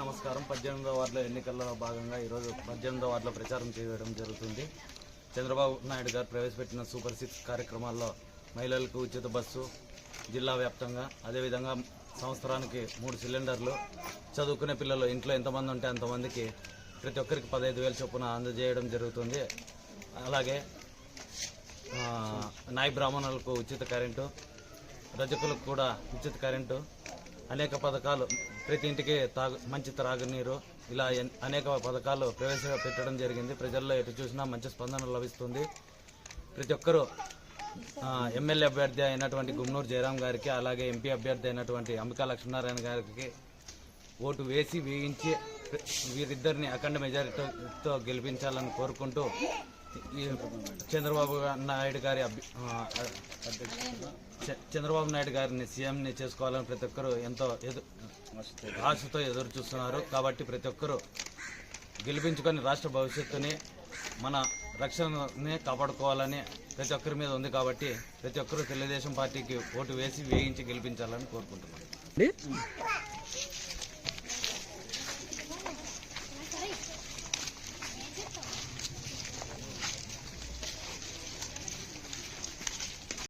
నమస్కారం. పద్దెనిమిదో వార్డులో ఎన్నికల్లో భాగంగా ఈరోజు పద్దెనిమిదో వార్డులో ప్రచారం చేయడం జరుగుతుంది. చంద్రబాబు నాయుడు గారు ప్రవేశపెట్టిన సూపర్ సిక్స్ కార్యక్రమాల్లో మహిళలకు ఉచిత బస్సు జిల్లా వ్యాప్తంగా అదేవిధంగా సంవత్సరానికి మూడు సిలిండర్లు చదువుకునే పిల్లలు ఇంట్లో ఎంతమంది ఉంటే అంతమందికి ప్రతి ఒక్కరికి పదహైదు వేల చొప్పున అందజేయడం జరుగుతుంది. అలాగే నాయ బ్రాహ్మణులకు ఉచిత కరెంటు రజకులకు కూడా ఉచిత కరెంటు అనేక పథకాలు ప్రతి ఇంటికి తాగు మంచి త్రాగునీరు ఇలా అనేక పథకాలు ప్రవేశపెట్టడం జరిగింది. ప్రజల్లో ఎటు చూసినా మంచి స్పందన లభిస్తుంది. ప్రతి ఒక్కరూ ఎమ్మెల్యే అభ్యర్థి అయినటువంటి గుమ్నూరు జయరాం గారికి అలాగే ఎంపీ అభ్యర్థి అయినటువంటి అంబికా లక్ష్మీనారాయణ గారికి ఓటు వేసి వేయించి వీరిద్దరిని అఖండ మెజారిటీతో గెలిపించాలని కోరుకుంటూ చంద్రబాబు నాయుడు గారి చ- చంద్రబాబు నాయుడు గారిని సీఎంని చేసుకోవాలని ప్రతి ఒక్కరూ ఎంతో ఆశతో ఎదురు చూస్తున్నారు. కాబట్టి ప్రతి ఒక్కరూ గెలిపించుకొని రాష్ట్ర భవిష్యత్తుని మన రక్షణని కాపాడుకోవాలని ప్రతి ఒక్కరి మీద ఉంది కాబట్టి ప్రతి ఒక్కరూ తెలుగుదేశం పార్టీకి ఓటు వేసి వేయించి గెలిపించాలని కోరుకుంటున్నాను